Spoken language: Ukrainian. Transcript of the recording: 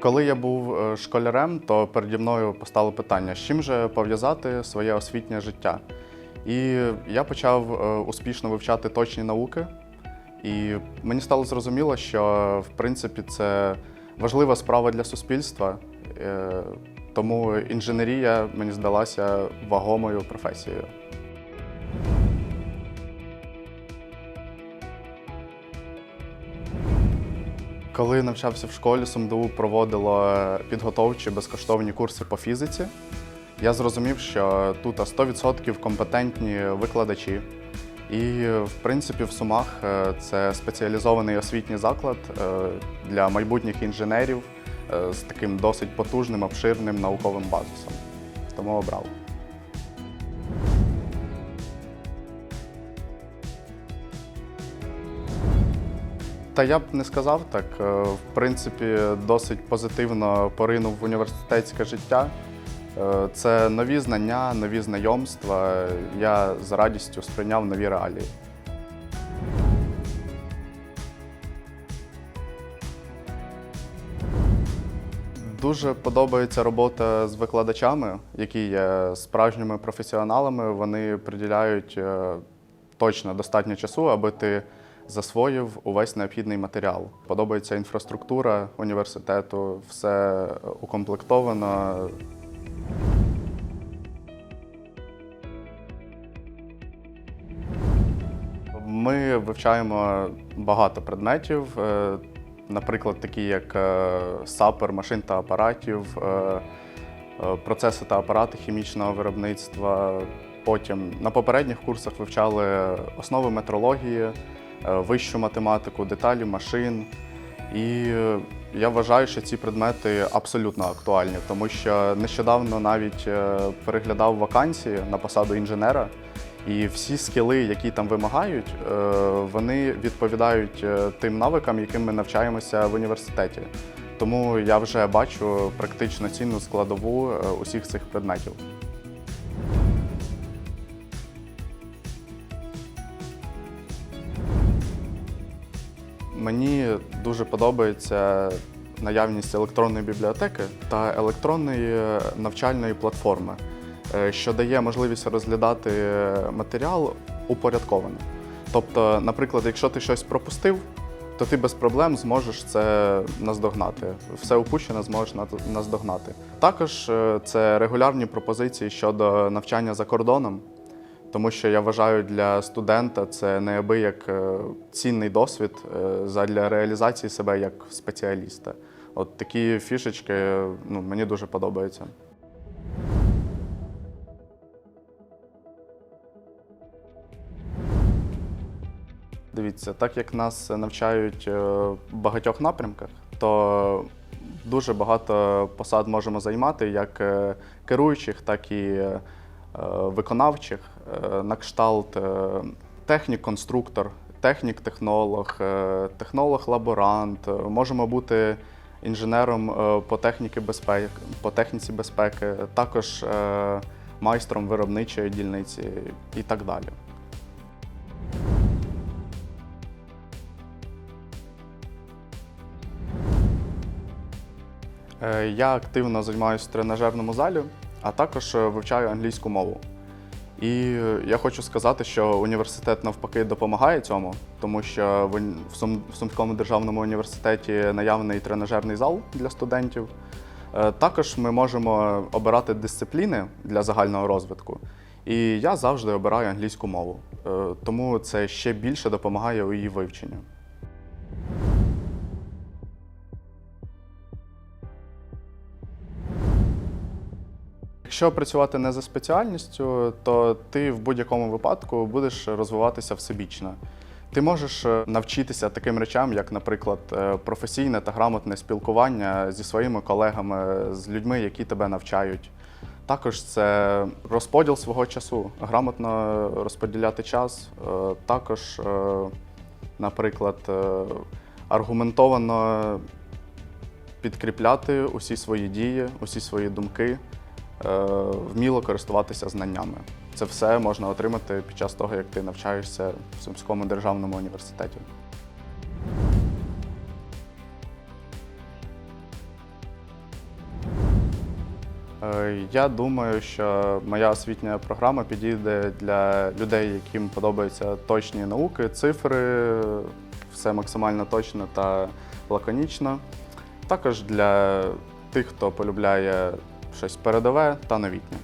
Коли я був е, школярем, то переді мною постало питання, з чим же пов'язати своє освітнє життя. І я почав е, успішно вивчати точні науки, і мені стало зрозуміло, що в принципі це важлива справа для суспільства, е, тому інженерія мені здалася вагомою професією. Коли навчався в школі, СумДУ проводило підготовчі безкоштовні курси по фізиці. Я зрозумів, що тут 100% компетентні викладачі. І, в принципі, в Сумах е, це спеціалізований освітній заклад е, для майбутніх інженерів е, з таким досить потужним, обширним науковим базисом. Тому обрав. Та я б не сказав так. Е, В принципі, досить позитивно поринув в університетське життя. Е, Це нові знання, нові знайомства. Я з радістю сприйняв нові реалії. Дуже подобається робота з викладачами, які є справжніми професіоналами. Вони приділяють е, точно достатньо часу, аби ти засвоїв увесь необхідний матеріал. Подобається інфраструктура університету, все укомплектовано. Ми вивчаємо багато предметів, е, наприклад, такі як е, сапер машин та апаратів, е, е, процеси та апарати хімічного виробництва. Потім на попередніх курсах вивчали основи метрології, е, вищу математику, деталі машин. І е, я вважаю, що ці предмети абсолютно актуальні, тому що нещодавно навіть е, переглядав вакансії на посаду інженера, і всі скіли, які там вимагають, е, вони відповідають е, тим навикам, яким ми навчаємося в університеті. Тому я вже бачу практично цінну складову е, усіх цих предметів. Мені дуже подобається наявність електронної бібліотеки та електронної навчальної платформи, е, що дає можливість розглядати матеріал упорядковано. Тобто, наприклад, якщо ти щось пропустив, то ти без проблем зможеш це наздогнати. Все упущене зможеш наздогнати. Також е, це регулярні пропозиції щодо навчання за кордоном. Тому що я вважаю, для студента це неабияк е, цінний досвід е, задля реалізації себе як спеціаліста. От такі фішечки ну, мені дуже подобаються. Дивіться, так як нас навчають е, в багатьох напрямках, то дуже багато посад можемо займати, як е, керуючих, так і е, виконавчих, е, на кшталт е, технік-конструктор, технік-технолог, е, технолог-лаборант. Е, Можемо бути інженером е, по техніці безпеки, по техніці безпеки, також е, майстром виробничої дільниці і так далі. Е, Я активно займаюся в тренажерному залі, а також е, вивчаю англійську мову. І е, я хочу сказати, що університет навпаки допомагає цьому, тому що в Сум- в Сумському державному університеті наявний тренажерний зал для студентів. Е, Також ми можемо обирати дисципліни для загального розвитку. І я завжди обираю англійську мову, тому це ще більше допомагає у її вивченню. Якщо працювати не за спеціальністю, то ти в будь-якому випадку будеш розвиватися всебічно. Ти можеш е, навчитися таким речам, як, наприклад, е, професійне та грамотне спілкування зі своїми колегами, з людьми, які тебе навчають. Також це розподіл свого часу, грамотно розподіляти час. Е, Також, наприклад, аргументовано підкріпляти усі свої дії, усі свої думки, вміло користуватися знаннями. Це все можна отримати під час того, як ти навчаєшся в Сумському державному університеті. Е, Я думаю, що моя освітня програма підійде для людей, яким подобаються точні науки, цифри, все максимально точно та лаконічно. Також для тих, хто полюбляє щось передове та новітнє.